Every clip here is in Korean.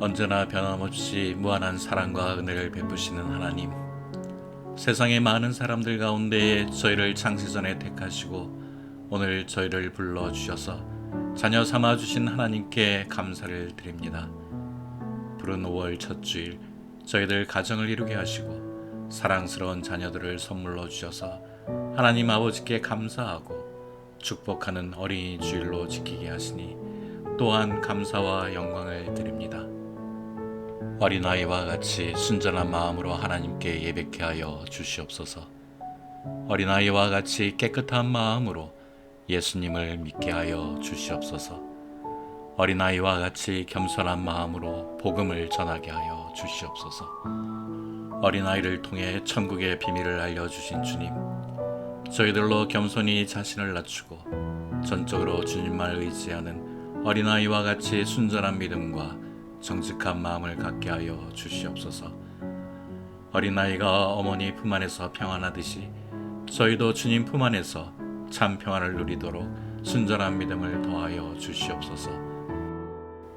언제나 변함없이 무한한 사랑과 은혜를 베푸시는 하나님. 세상의 많은 사람들 가운데에 저희를 창세전에 택하시고 오늘 저희를 불러 주셔서 자녀 삼아 주신 하나님께 감사를 드립니다. 푸른 5월 첫 주일 저희들 가정을 이루게 하시고 사랑스러운 자녀들을 선물로 주셔서 하나님 아버지께 감사하고 축복하는 어린이 주일로 지키게 하시니 또한 감사와 영광을 드립니다. 어린아이와 같이 순전한 마음으로 하나님께 예배케 하여 주시옵소서. 어린아이와 같이 깨끗한 마음으로 예수님을 믿게 하여 주시옵소서. 어린아이와 같이 겸손한 마음으로 복음을 전하게 하여 주시옵소서. 어린아이를 통해 천국의 비밀을 알려주신 주님, 저희들로 겸손히 자신을 낮추고 전적으로 주님만 의지하는 어린아이와 같이 순전한 믿음과 정직한 마음을 갖게 하여 주시옵소서. 어린아이가 어머니 품 안에서 평안하듯이 저희도 주님 품 안에서 참 평안을 누리도록 순전한 믿음을 더하여 주시옵소서.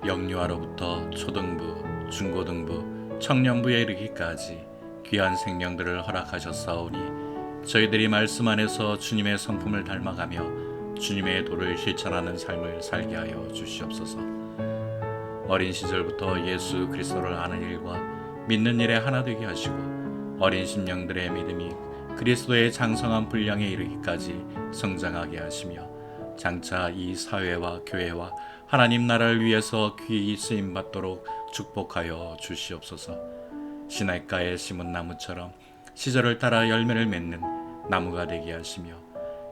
영유아로부터 초등부, 중고등부, 청년부에 이르기까지 귀한 생명들을 허락하셨사오니 저희들이 말씀 안에서 주님의 성품을 닮아가며 주님의 도를 실천하는 삶을 살게 하여 주시옵소서. 어린 시절부터 예수 그리스도를 아는 일과 믿는 일에 하나 되게 하시고 어린 심령들의 믿음이 그리스도의 장성한 분량에 이르기까지 성장하게 하시며 장차 이 사회와 교회와 하나님 나라를 위해서 귀히 쓰임 받도록 축복하여 주시옵소서. 시냇가에 심은 나무처럼 시절을 따라 열매를 맺는 나무가 되게 하시며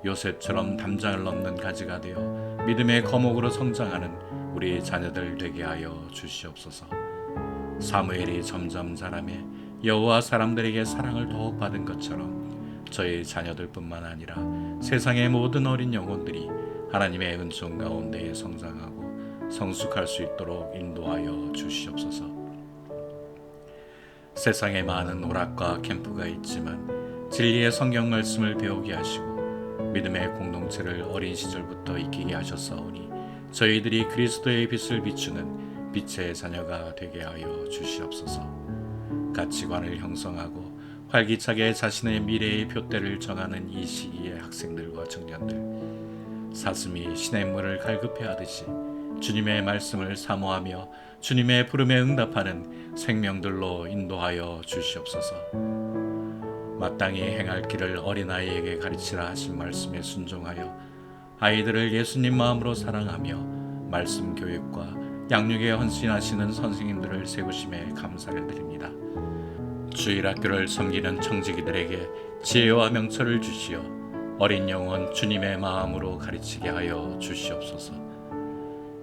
요셉처럼 담장을 넘는 가지가 되어 믿음의 거목으로 성장하는 우리 자녀들 되게 하여 주시옵소서. 사무엘이 점점 자라매 여호와 사람들에게 사랑을 더욱 받은 것처럼 저희 자녀들뿐만 아니라 세상의 모든 어린 영혼들이 하나님의 은총 가운데 성장하고 성숙할 수 있도록 인도하여 주시옵소서. 세상에 많은 오락과 캠프가 있지만 진리의 성경 말씀을 배우게 하시고 믿음의 공동체를 어린 시절부터 익히게 하셨사오니 저희들이 그리스도의 빛을 비추는 빛의 자녀가 되게 하여 주시옵소서. 가치관을 형성하고 활기차게 자신의 미래의 표대를 정하는 이 시기의 학생들과 청년들 사슴이 시냇물을 갈급해 하듯이 주님의 말씀을 사모하며 주님의 부름에 응답하는 생명들로 인도하여 주시옵소서. 마땅히 행할 길을 어린아이에게 가르치라 하신 말씀에 순종하여 아이들을 예수님 마음으로 사랑하며 말씀 교육과 양육에 헌신하시는 선생님들을 세우심에 감사를 드립니다. 주일 학교를 섬기는 청지기들에게 지혜와 명철을 주시어 어린 영혼 주님의 마음으로 가르치게 하여 주시옵소서.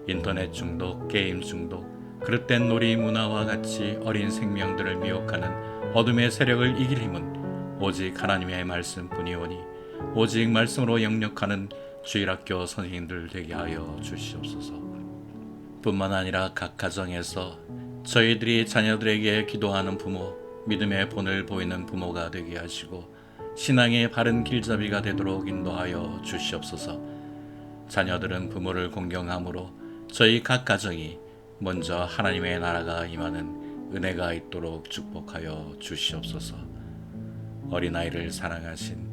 인터넷 중독, 게임 중독, 그릇된 놀이 문화와 같이 어린 생명들을 미혹하는 어둠의 세력을 이길 힘은 오직 하나님의 말씀뿐이오니 오직 말씀으로 영역하는 주일학교 선생님들 되게 하여 주시옵소서. 뿐만 아니라 각 가정에서 저희들이 자녀들에게 기도하는 부모, 믿음의 본을 보이는 부모가 되게 하시고 신앙의 바른 길잡이가 되도록 인도하여 주시옵소서. 자녀들은 부모를 공경함으로 저희 각 가정이 먼저 하나님의 나라가 임하는 은혜가 있도록 축복하여 주시옵소서. 어린아이를 사랑하신